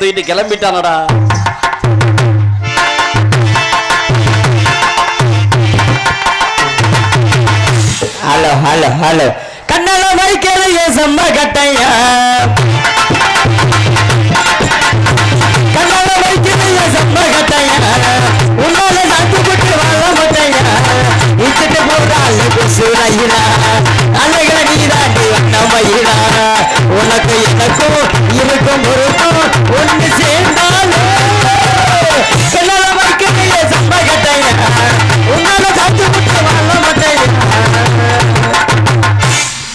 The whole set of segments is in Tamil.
தூக்கிட்டு கிளம்பிட்டானடா. Hello hello hello. கண்ணால வைக்கலையே செம்ம கட்டையா கண்ணால வைக்கலையே செம்ம கட்டையா உன்னால நாட்டு விட்டு வாழ மாட்டையா? இட்டுட்டு போறாள் சுரையிலா அழகா நீ தாண்டி வந்த மயிலா உனக்கு எனக்கும் இருக்கும் பொருக்கும் ஒன்று சேர்ந்தாலும் கண்ணால வைக்கலையே செம்ம கட்டையா உன்னால நாட்டு விட்டு வாழ மாட்டையா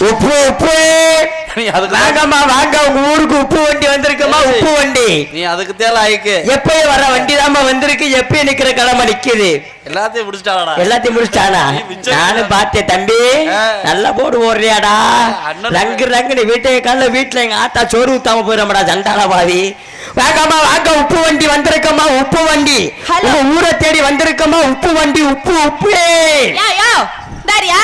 உப்பு உப்பு. வாங்கம்மா வாங்க உங்க ஊருக்கு உப்பு வண்டி வந்திருக்குமா உப்பு வண்டி. நீ அதுக்கு தேல ஆயிக்கு எப்பயும் வர வண்டி தாம்மா வந்திருக்கு எப்பயும் நிக்கிற கடமை நிக்குது. எல்லாத்தையும் முடிச்சிட்டாடா எல்லாத்தையும் முடிச்சிட்டானா? நானும் பார்த்தேன் தம்பி. நல்லா போடு அண்ணன் ரங்கு ரங்கு நீ வீட்டை கால வீட்டுல எங்க ஆத்தா சோறு ஊத்தாம போயிடமாடா சண்டால பாவி. வாங்கம்மா வாங்க உப்பு வண்டி வந்திருக்கம்மா உப்பு வண்டி. ஊரை தேடி வந்திருக்கம்மா உப்பு வண்டி உப்பு உப்பு. யா யா தாரியா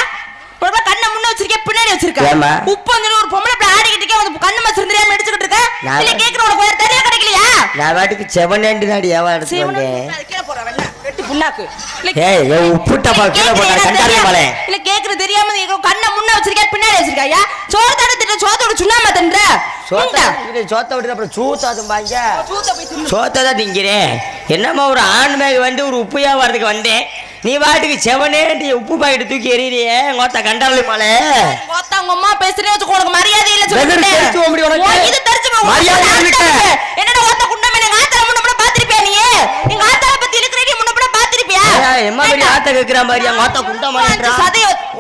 ஒரு கண்ணை முன்ன வச்சிருக்கேன் பின்னாடி வச்சிருக்க. ஏம்மா? உப்பு வந்து ஒரு பொம்பளை பிள்ளை ஆடிக்கிட்டு வந்து கண்ணு மச்சிருந்திரியா நடிச்சுக்கிட்டு இருக்க. இல்ல கேக்குற உனக்கு வேற தெரிய கிடைக்கலையா? நான் வாட்டுக்கு செவனேண்டு நாடி ஏவா எடுத்து வந்தேன். கீழே வெட்டி புண்ணாக்கு. ஏய் ஏய், உப்பு டப்பா கீழே கண்டாலே தெரியாம- மலை இல்ல கேக்குற தெரியாம நீ கண்ணை முன்ன வச்சிருக்கா பின்னாடி வச்சிருக்கா யா சோறு தானே திட்ட சோத்தோட சுண்ணாம தின்ற. சோத்த சோத்த விட்டு அப்புறம் சூத்தாதும் பாங்க சூத்த தான் திங்கிறேன். என்னம்மா ஒரு ஆண் மேக வந்து ஒரு உப்பு வியாபாரத்துக்கு வந்தேன். நீ வாட்டுக்கு செவனேண்டி உப்பு பாக்கெட்டு தூக்கி எறியறியே மொத்த கண்டாளி மலை கோத்தா உங்க அம்மா பேசுறே வச்சுக்கோ உனக்கு மரியாதை இல்ல. தெரிச்சு உனக்கு? இது. மரியாதை. ஆத்தாளுக்கு. என்னடா ஓத்த குண்டமே எங்க ஆத்தால முன்ன பின்ன பாத்திருப்பியா நீ எங்க ஆத்தால பத்தி இருக்கிற நீ முன்ன பின்ன பாத்திருப்பியா ஏய், எம்மா பெரிய ஆத்த கேக்குற மாதிரி ஆத்த குண்டா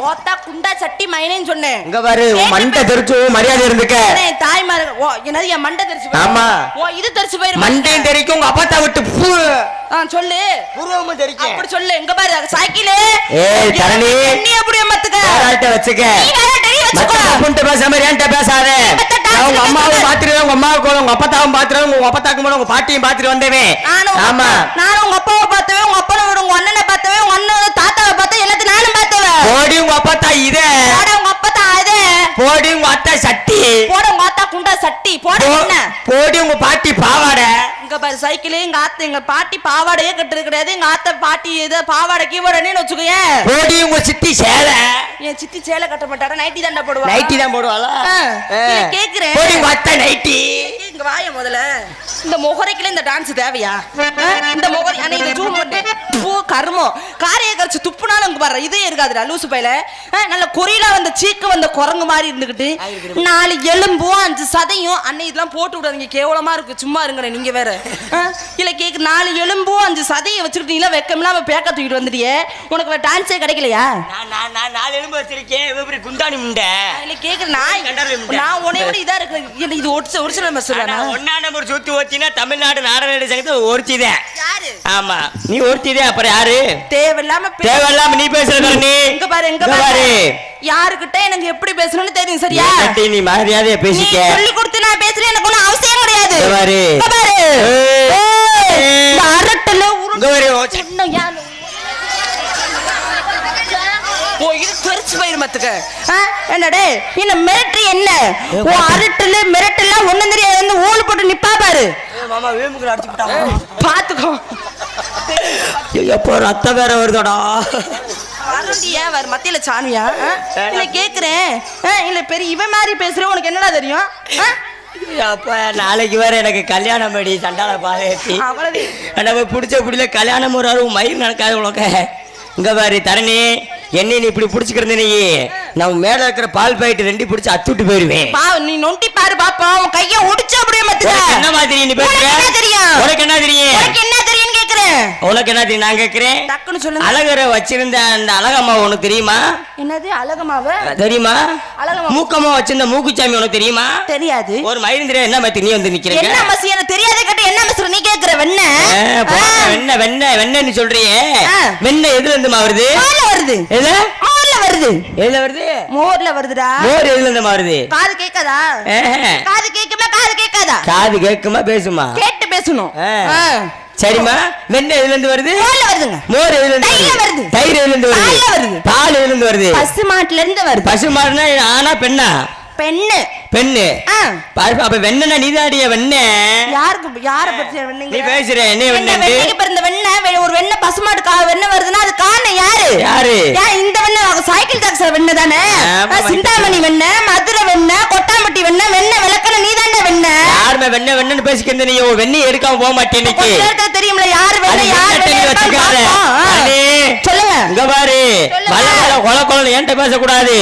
ஓத்தா சட்டி மயனேன்னு சொன்னேன். இங்க பாரு உன் மண்டை தெரிச்சு மரியாதை இருந்துக்க. தாய்மார் ஓ என்னது என் மண்டை தெரிச்சு. ஆமா. ஓ இது தெரிச்சு போயிரு மண்டையும் தெரிக்கும் உங்க அப்பத்தா விட்டு பூ. சொல்லு. புருவமும் தெரிக்கும் அப்படி சொல்லு. எங்க பாரு சைக்கிள். ஏய், தரணி. நீ அப்படி மத்துக்க. வச்சுக்க. நீ வேற டெரி வச்சுக்கோ. பேசாம என்கிட்ட பேசாத? உங்க அம்மாவும். பாத்துருவேன் உங்க அம்மாவுக்கு உங்க அப்பத்தாவும் பாத்துருவேன் உங்க அப்பத்தாக்கும் போல உங்க பாட்டியும் பாத்துட்டு வந்தேன். ஆமா. அப்பா- நானும் உங்க அப்பாவை பார்த்தவே உங்க அப்பனை விட உங்க அண்ணனை பார்த்தவே உங்க அண்ணன் தாத்தாவை பார்த்தேன் எல்லாத்தையும் நானும் பார்த்தவன் போடி உங்க அப்பத்தா இத. உங்க அப்பா தான் அது போடி உங்க அத்தா சட்டி. போட உங்க ஆத்தா குண்டா சட்டி போட போடி உங்க பாட்டி பாவாடை. இங்க பாரு சைக்கிள் எங்க ஆத்தா எங்க பாட்டி பாவாடையே கட்டுறது கிடையாது. எங்க ஆத்தா பாட்டி இது பாவாடை கீவாடன்னு வச்சுக்கோயேன் போடி உங்க சித்தி சேலை. என் சித்தி சேலை கட்ட மாட்டாரா நைட்டி தாண்டா போடுவா. நைட்டி தான் போடுவாளா. இல்ல, கேக்குறேன். போடி உங்க அத்தை நைட்டி இங்க வாய முதல்ல. இந்த முகரைக்குல இந்த டான்ஸ் தேவையா? ஆ? இந்த முகரை அண்ணே இது ஜூம் பண்ணு பூ கருமம். காரைய கரைச்சு துப்புனாலும் இங்க பாரு இதே இருக்காதுடா லூசு பையில. ஆ, நல்ல கொரியில வந்த சீக்கு வந்த குரங்கு மாதிரி இருந்துகிட்டு நாலு எலும்பும் சதையும் அண்ணே இதெல்லாம் போட்டு விடாதீங்க. கேவலமா இருக்கு. சும்மா இருங்க நீங்க வேற? இல்ல கேக்கு நாலு எலும்பும் அஞ்சு சதையை வச்சுக்கிட்டு நீ வெக்கம் இல்லாம பேக்க தூக்கிட்டு வந்துட்டியே. உனக்கு வேற டான்ஸே கிடைக்கலையா? நான் நான் நான் நாலு எலும்பு வச்சிருக்கேன். இவ இப்படி குந்தாணி முண்டை? இல்ல கேக்குறேன் நான். நான் உன்னை விட இதா இருக்கு. இல்ல இது ஒரிஜினல் ஒரிஜினல் பஸ் ஆனா ஒன்னா நம்பர் சுத்தி ஓத்தினா தமிழ்நாடு நாடக சங்கத்தை ஒருத்திதான் யாரு? ஆமா. நீ ஒருத்திதே அப்புறம் யாரு? தேவையில்லாம தேவையில்லாம நீ பேசுற நீ இங்க பாரு இங்க பாரு. யாருக்கிட்ட எனக்கு எப்படி பேசணும்னு தெரியும் சரியா? நீ மரியாதையா பேசிக்க? சொல்லி கொடுத்து நான் பேசுறேன் எனக்கு ஒண்ணும் அவசியம் கிடையாது. பாரு. அரட்டல. உருண்டை யாரு? தெரிச்சு போயிரு மத்துக்க. என்னடே என்ன மிரட்டு என்ன? ஓ அரட்டல மிரட்டல ஒண்ணு தெரியாது. வந்து ஊழல் போட்டு நிப்பா பாரு. மாமா அடிச்சு பாத்துக்கோ. எப்போ ரத்தம் வேற வருதடா. ஏன் வேற மத்தியில சாணியா ஆ? இல்ல கேக்குறேன். இல்ல பெரிய இவன் மாதிரி பேசுற உனக்கு என்னடா தெரியும்? அப்ப நாளைக்கு வேற எனக்கு கல்யாணம் படி சண்டால அவ்வளவு. நம்ம பிடிச்ச பிடில கல்யாணம் ஒரு ஆள் மயிர் நடக்காது உனக்கு. இங்க பாரு தரணி என்ன நீ இப்படி பிடிச்சிக்கிறது நீ. நான் மேல இருக்கிற பால் பாயிட்டு ரெண்டி பிடிச்சு அத்துட்டு போயிருவேன். பா நீ நொண்டி பாரு பாப்பா. உன் கைய ஒடிச்சு அப்படியே உனக்கு என்ன மாதிரி நீ பேசுற உனக்கு என்ன தெரியும்? உனக்கு என்ன தெரியும்? உனக்கு என்ன நான் கேக்குறேன் டக்குன்னு சொல்லுங்க. அழகரை வச்சிருந்த அந்த அழகம்மா உனக்கு தெரியுமா? என்னது அழகமாவ தெரியுமா? அழகம்மா. மூக்கம்மா வச்சிருந்த மூக்குச்சாமி உனக்கு தெரியுமா? தெரியாது. ஒரு மயிந்திர என்ன மாதிரி நீ வந்து நிக்கிறீங்க? என்ன மசி எனக்கு தெரியாத கேட்டு என்ன மசி நீ கேக்குற வெண்ண. வெண்ணெய் வெண்ணெய் வெண்ணெய்னு சொல்றியே. ஆ. வெண்ணெய் எதுல இருந்துமா வருது? வருது. மோர்ல வருது. எதுல வருது? மோர்ல வருதுடா. மோர் எதுல இருந்து வருது காது கேட்காதா. காது கேக்குமா காது கேட்காதா? காது கேக்குமா பேசுமா? கேட்டு பேசணும். சரிம்மா? வெண்ணெய் எதுல இருந்து வருது? மோர் எதுல இருந்து வருது. தயிர் எதுல இருந்து வருது. பால் எதுல இருந்து வருது? பசு மாட்டுல இருந்து வருது. பசு மாடுனா ஆனா பெண்ணா? பெண்ணு. பெண்ணு. ஆ. பாரு, அப்ப வெண்ணனா நீதாடிய வெண்ண. யாருக்கு யார பத்தி வெண்ணீங்க? நீ பேசுற என்ன வெண்ணு வெண்ணெய்க்கு பிறந்த வெண்ணெய் வெ- ஒரு வெண்ணெய் பசுமாடு கா வெண்ணெய் வருதுன்னா அது காரணம் யாரு? யாரு? ஏன் இந்த அவங்க சைக்கிள் டாக்ஸர் வெண்ணெய் தானே? சிந்தாமணி வெண்ணெய் மதுரை வெண்ணெய் கொட்டாம்பட்டி வெண்ணெய் வெண்ணெய் விளக்கணும் நீ தானே வெண்ணெய் யாருமே வெண்ண வெண்ணன்னு பேசிக்கிட்டு நீ உன் வெண்ணி எடுக்காம போக மாட்டேன் தெரியும்ல யாரு அது வெண்ணெய் யார் வெண்ணெய் வெண்ணெய் இங்க பாரு. வள வள கொல கொல என்கிட்ட பேசக்கூடாது.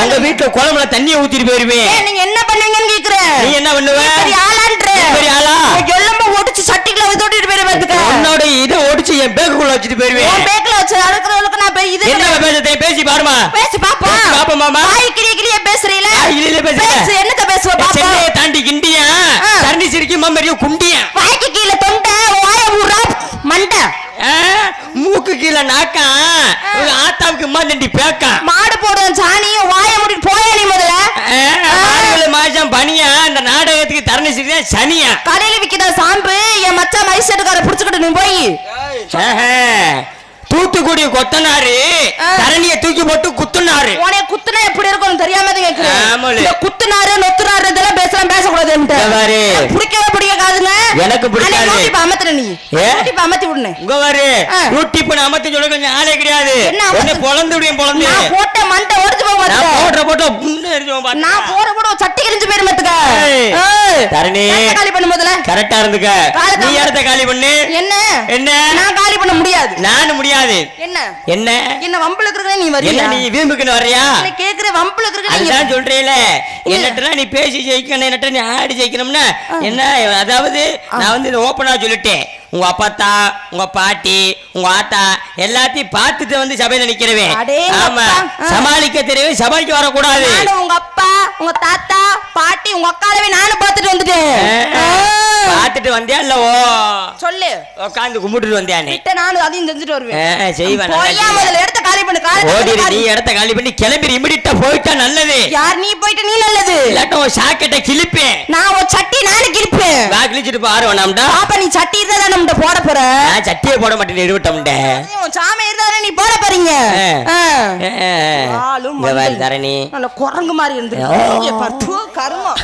உங்க? வீட்டுல குழம்புல தண்ணியை ஊத்திட்டு போயிருவேன் நீங்க என்ன பண்ணுவீங்கன்னு கேக்குறேன் நீ என்ன பண்ணுவ? பெரிய ஆளான்ற. பெரிய ஆளா? எலும்ப ஒடிச்சு சட்டிக்குள்ள வித்தோட்டிட்டு போயிரு பாத்துக்க. உன்னோட இதை ஒடிச்சு என் பேக்குள்ள வச்சுட்டு போயிருவேன் உன் பேக்ல வச்சு அழுக்கிறவளுக்கு நான் போய் இது என்ன பேசுறதை? பேசி பாருமா. பேசி பாப்போம் பேசி பாப்போம் மாமா. வாய் கிளிய கிளிய பேசுறீல. ஆ, இல்ல, இல்ல, பேசுறேன். பேசு என்னத்த பேசுவ பாப்போம். சென்னையை தாண்டி கிண்டியா. தண்ணி சிரிக்கி மம்பரியும் குண்டியா? வாய்க்கு கீழ தொண்டை வாய ஊரா மண்டை. மூக்கு கீழே நாக்கா? ஆத்தாவுக்கு மாதண்டி பேக்கா. மாடு போடுவேன் சாணி வாய மூடிட்டு போயா நீ முதல்ல? மாசம் பனியா? இந்த நாடகத்துக்கு தரணி சிரியா சனியா? கடையில விக்கிற சாம்பு என் மச்சான் மைசெட்டுக்கார புடிச்சுக்கிட்டு நீ போய். தூத்துக்குடி கொத்தனாரு. தரணிய தூக்கி போட்டு குத்துனாரு. உனே குத்துனா எப்படி இருக்கும்னு தெரியாம கேக்குறேன் குத்துனாரு நொத்துனாரு இதெல்லாம் பேசலாம் பேசக்கூடாது. பிடிக்கவே எனக்கு பிடிக்காது. யூடியூப் அமத்துற நீ? யூடியூப் அமத்தி விடுனே உங்க பாரு. யூடியூப் அமர்த்தி சொல்ல கொஞ்சம் ஆளே கிடையாது என்ன? பொழந்து விடுவேன் பொழந்து நான் போட்ட மண்டை ஒடிச்சு போக நான் மாட்டேன் போடுற போட்டோ புண்ணு எரிஞ்சுவோம் பாத்து. நான் போற ஒரு சட்டி கிழிஞ்சு போயிரு மத்துக்க ஏய். தரணி. காலி பண்ண முதல்ல கரெக்டா இருந்துக்க நீ. இடத்த காலி பண்ணு என்ன என்ன நான் காலி பண்ண முடியாது. நானும் முடியாது. என்ன? என்ன? என்ன வம்புல இருக்கிற நீ என்ன வரியா நீ வீம்புக்குன்னு வர்றியா? என்ன கேக்குற வம்புல இருக்கிற நீ அதுதான் சொல்றேல. என்னட்டா நீ பேசி ஜெயிக்கணும் என்னட்ட நீ ஆடி ஜெயிக்கணும்னா என்ன அதாவது நான் வந்து இதை ஓப்பனா சொல்லிட்டேன். உங்க அப்பத்தா உங்க பாட்டி உங்க ஆத்தா எல்லாத்தையும் பார்த்துட்டு வந்து சபையில அடேங்கப்பா. ஆமா. சமாளிக்க தெரியவே சபைக்கு வரக்கூடாது. உங்க அப்பா உங்க தாத்தா பாட்டி உங்க அக்காலவே நானும் பார்த்துட்டு வந்துட்டேன். பார்த்துட்டு வந்தியா இல்ல ஓ சொல்லு. உட்காந்து கும்பிட்டுட்டு வந்தியானே கிட்ட நானும் அதையும் செஞ்சுட்டு வருவேன். செய்வேன் காலி பண்ணு. காலி நீ. இடத்த காலி பண்ணி கிளம்பி இமிடிட்டா போயிட்டா நல்லது. யார் நீ போயிட்டு நீ நல்லது. இல்லாட்டும் உன் சாக்கெட்டை கிழிப்பேன். நான் ஒரு சட்டி நானு கிழிப்பேன். வா கிழிச்சிட்டு பாரு வேணாம்டா பாப்பா நீ சட்டி இருந்தா தானே போட போற? நான் சட்டியை போட மாட்டேன் இருவட்டம்ட உன் சாமி இருந்தா நீ போட போறீங்க. ஆளும் மண்டையும். தரணி. நல்ல குரங்கு மாதிரி. இருந்து கருமம்.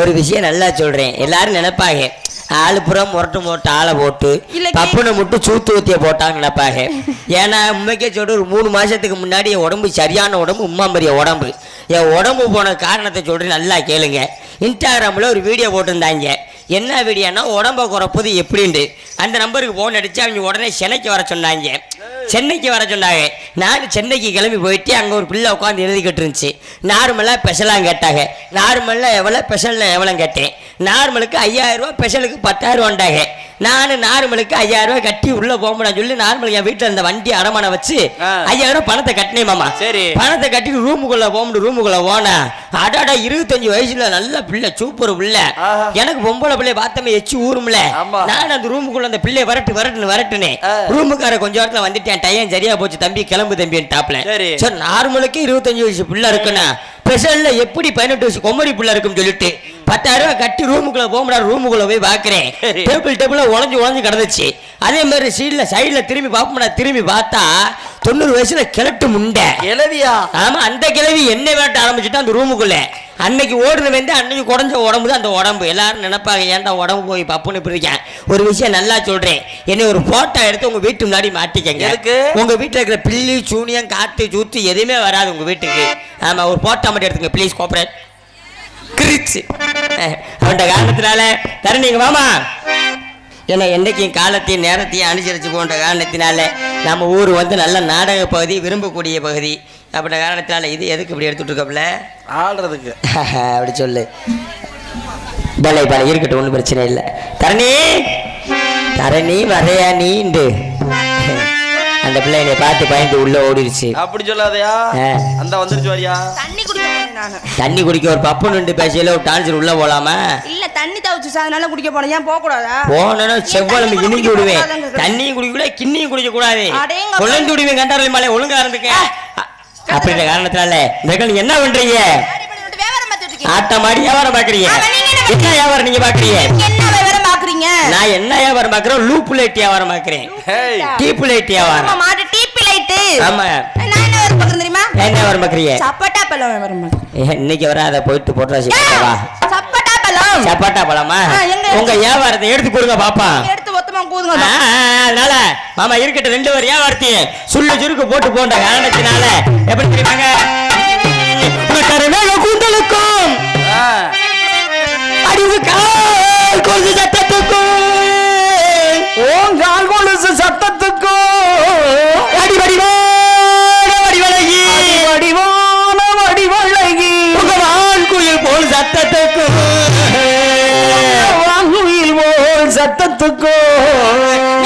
ஒரு விஷயம் நல்லா சொல்றேன். எல்லாரும் நினைப்பாங்க. ஆளு புறம் முரட்டு முரட்டு ஆளை போட்டு. பப்புனை மட்டும் சூத்து ஊத்திய போட்டாங்க நினைப்பாங்க ஏன்னா உண்மைக்கே சொல்ற ஒரு மூணு மாசத்துக்கு முன்னாடி என் உடம்பு சரியான உடம்பு உம்மாம்பரிய உடம்பு. என் உடம்பு போன காரணத்தை சொல்றேன் நல்லா கேளுங்க. இன்ஸ்டாகிராமில் ஒரு வீடியோ போட்டிருந்தாங்க. என்ன வீடியோனா உடம்ப குறைப்பது எப்படின்ட்டு. அந்த நம்பருக்கு ஃபோன் அடிச்சு அவங்க உடனே சென்னைக்கு வர சொன்னாங்க. சென்னைக்கு வர சொன்னாங்க நான் சென்னைக்கு கிளம்பி போயிட்டு அங்கே ஒரு பிள்ளை உட்காந்து எழுதிக்கிட்டு இருந்துச்சு நார்மலாக ஸ்பெஷலாக கேட்டாங்க நார்மலாக எவ்வளோ ஸ்பெஷலில் எவ்வளோ கேட்டேன் நார்மலுக்கு ஐயாயிரம் ரூபா ஸ்பெஷலுக்கு பத்தாயிரம் வந்தாங்க நான் நார்மலுக்கு ஐயாயிரம் ரூபாய் கட்டி உள்ள போகணும்னு சொல்லி நார்மல் என் வீட்டில் இருந்த வண்டி அடமான வச்சு. ஐயாயிரம் பணத்தை கட்டினேன் மாமா சரி. பணத்தை கட்டிட்டு ரூமுக்குள்ள போகணும் ரூமுக்குள்ள போனா அடாடா இருபத்தஞ்சு வயசுல நல்ல பிள்ளை சூப்பர் பிள்ளை. எனக்கு பொம்பளை பிள்ளை பார்த்தமே எச்சு ஊரும்ல. நான் அந்த ரூமுக்குள்ள அந்த பிள்ளைய வரட்டு வரட்டுன்னு வரட்டுனே. ரூமுக்கார கொஞ்ச நேரத்துல வந்துட்டேன் டைம் சரியா போச்சு தம்பி கிளம்பு தம்பி டாப்ல. சரி. நார்மலுக்கு இருபத்தஞ்சு வயசு பிள்ளை இருக்குன்னா ஸ்பெஷல்ல எப்படி பதினெட்டு வயசு கொம்மரி பிள்ளை இருக்குன்னு சொல்லிட்டு பத்தாயிரம் ரூபாய் கட்டி ரூமுக்குள்ள போக முடியாது ரூமுக்குள்ள போய் பாக்குறேன். டேபிள் டேபிள் உடஞ்சு உடஞ்சு கிடந்துச்சு. அதே மாதிரி சீட்ல சைடுல திரும்பி பார்ப்போம்னா திரும்பி பார்த்தா தொண்ணூறு வயசுல கிழட்டு முண்டை. கிளவியா ஆமா அந்த கிழவி என்ன வேட்ட ஆரம்பிச்சுட்டு அந்த ரூமுக்குள்ள அன்னைக்கு ஓடுன வந்து அன்னைக்கு குறைஞ்ச உடம்பு தான் அந்த உடம்பு. எல்லாரும் நினைப்பாங்க ஏன்டா உடம்பு போய் பப்புன்னு இப்படி இருக்கேன்? ஒரு விஷயம் நல்லா சொல்றேன். என்னை ஒரு போட்டோ எடுத்து உங்க வீட்டு முன்னாடி மாட்டிக்கங்க. எதுக்கு? உங்க வீட்டுல இருக்கிற பில்லி சூனியம் காத்து சூத்து எதுவுமே வராது உங்க வீட்டுக்கு. ஆமா ஒரு போட்டோ மட்டும் எடுத்துங்க ப்ளீஸ் கோஆபரேட் கிரிச்சு. அவன்ட காரணத்தினால. தரணிங்க மாமா ஏன்னா என்னைக்கும் காலத்தையும் நேரத்தையும் அனுசரித்து போன்ற காரணத்தினால நம்ம ஊர் வந்து நல்ல நாடக பகுதி விரும்பக்கூடிய பகுதி. அப்படின்ற காரணத்தினால இது எதுக்கு இப்படி எடுத்துட்டு இருக்கோம்ல ஆடுறதுக்கு அப்படி சொல்லு. பலை பலை இருக்கட்டும் ஒன்றும் பிரச்சனை இல்லை. தரணி தரணி வரையா நீண்டு. அந்த பிள்ளை என்னை பார்த்து பயந்து உள்ள ஓடிடுச்சு அப்படி சொல்லாதயா. அந்த வந்துருச்சு வரியா தண்ணி குடிக்க தண்ணி குடிக்க ஒரு பப்பு நின்று பேசையில ஒரு டான்சர் உள்ள போலாமா இல்ல தண்ணி தவிச்சு அதனால குடிக்க போனேன் ஏன் போக கூடாதா தண்ணி இனிஞ்சு குடிக்க விடுவேன். தண்ணியும் குடிக்க கூடாது கிண்ணியும் குடிக்க கூடாது. குழந்தை விடுவேன் கண்டாரலி மலை ஒழுங்கா இருந்துக்க. அப்படின்ற காரணத்தினால இந்த நீங்க என்ன பண்றீங்க? வியாபாரம். ஆட்டம் ஆடி வியாபாரம் பாக்குறீங்க என்ன வியாபாரம் நீங்க பாக்குறீங்க என்ன வியாபாரம் பாக்குறீங்க நான் என்ன வியாபாரம் பாக்குறேன் லூப் லைட் வியாபாரம் பாக்குறேன் டீப் லைட் வியாபாரம். ஆமா, மாடு டீப்பி லைட்டு. ஆமா. நான் என்ன வியாபாரம் பாக்குறேன் தெரியுமா? என்ன வர மக்கறியே சப்பட்டா பழம் வியாபாரம் பார்க்கறேன். இன்னைக்கு வராத போயிட்டு போட்டாசி வா சப்பட்டா பழம். சப்பாட்டா பழமா? உங்க வியாபாரத்தை எடுத்து கொடுங்க பாப்பா. போதுங்க. அதனால மாமா இருக்கட்டும் ரெண்டு பேர் வியாபாரத்தி சுள்ளு சுருக்கு போட்டு போன்ற காரணத்தினால. எப்படி தெரியுமாங்க? போல்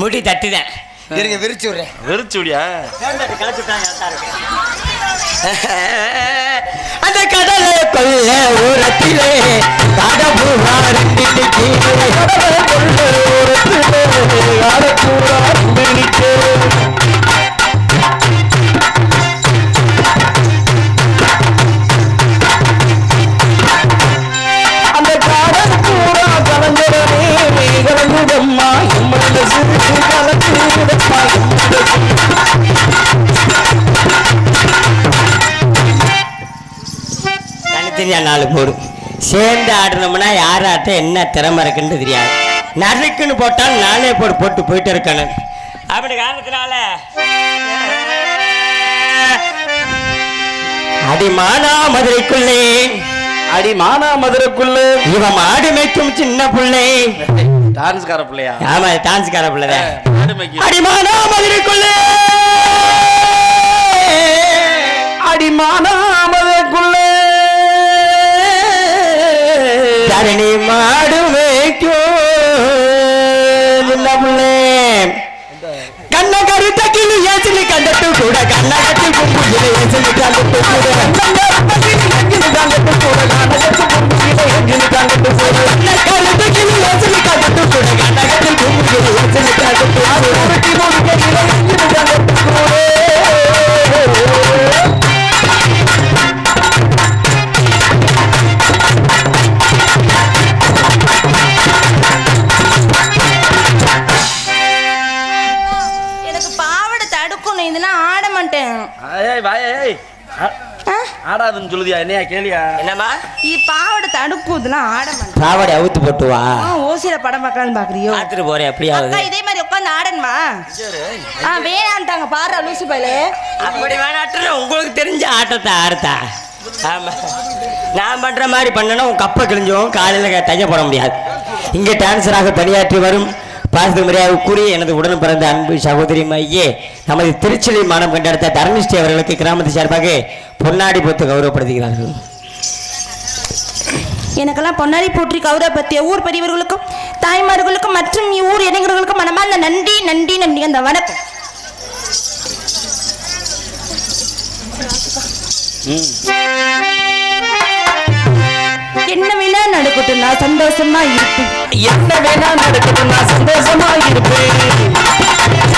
முடி தட்டுதேன். இருங்க விரிச்சு விடுறேன். வெறிச்சுடியா அந்த கடலை கொல்ல ஓரத்திலே கடம்பூரா ரெண்டு கீழே நாலு போடும் சேர்ந்து ஆடணும்னா யார் ஆட்ட என்ன திறமை இருக்குன்னு தெரியாது. நறுக்குன்னு போட்டால் நானே போடு போட்டு போயிட்டு இருக்கணும். அப்படி காரணத்தினால அடிமானா மதுரைக்குள்ளே. அடி மானா மதுரைக்குள்ள. இவன் மாடு மேய்க்கும் சின்ன புள்ளை. டான்ஸ்கார பிள்ளையா? ஆமா டான்ஸ்கார பிள்ளைதான். அடிமானா மதுரைக்குள்ளே. அடிமானா மதுரைக்குள்ளே தரணி மாடு மேய்க்குள்ளே கண்ண கருத்த கிளி ஏசிலி கண்டத்து கூட. கண்ணகத்தி கும்புகில ஏசிலி கண்டத்து கூட. கண்ணகத்தி கண்டத்து கூட. கண்ணகத்தி கும்புகில ஏசிலி கண்டத்து கூட. கருத்த கிளி ஏசிலி கண்டத்து கூட. கண்ணகத்தி கும்புகில ஏசிலி கண்டத்து கூட. கருத்தி கும்புகில ஏசிலி கண்டத்து கூட. ஏய் வாய் ஏய். ஆ- ஆ? ஆடாதுன்னு சொல்லுதியா என்னையா கேளியா என்னம்மா? இ பாவடை தடுக்குதுலாம் ஆட மாட்டேன். பாவாடை அவுத்து போட்டு வா ஆ, ஓசியில படம் பார்க்கலான்னு பாக்குறியோ? பார்த்துட்டு போறேன் எப்படியாவது அக்கா இதே மாதிரி உட்காந்து ஆடணுமா? ஆ வேணான்ட்டாங்க பாரு லூசு பையலே. அப்படி வேணாட்டுல உங்களுக்கு தெரிஞ்ச ஆட்டத்தை ஆடுத்தா. ஆமா. நான் பண்ற மாதிரி பண்ணனா உன் கப்பை கிழிஞ்சோம் காலையில தைய போட முடியாது. இங்கே டான்சராக பணியாற்றி வரும். பாசித மரியாதைக்குரிய எனது உடன் பிறந்த அன்பு சகோதரி மையே நமது திருச்சிலை மானம் கண்டெடுத்த தரணிஷ்டி அவர்களுக்கு கிராமத்து சார்பாக பொன்னாடி பொத்து கௌரவப்படுத்துகிறார்கள். எனக்கெல்லாம் பொன்னாடி போற்றி கௌரவப்பத்திய ஊர் பெரியவர்களுக்கும் தாய்மார்களுக்கும் மற்றும் ஊர் இளைஞர்களுக்கும் மனமார்ந்த நன்றி நன்றி நன்றி அந்த வணக்கம். என்ன வேணா நடக்கட்டும் நான் சந்தோஷமா இருப்பேன். என்ன வேணா நடக்கட்டும் நான் சந்தோஷமா இருப்பேன்.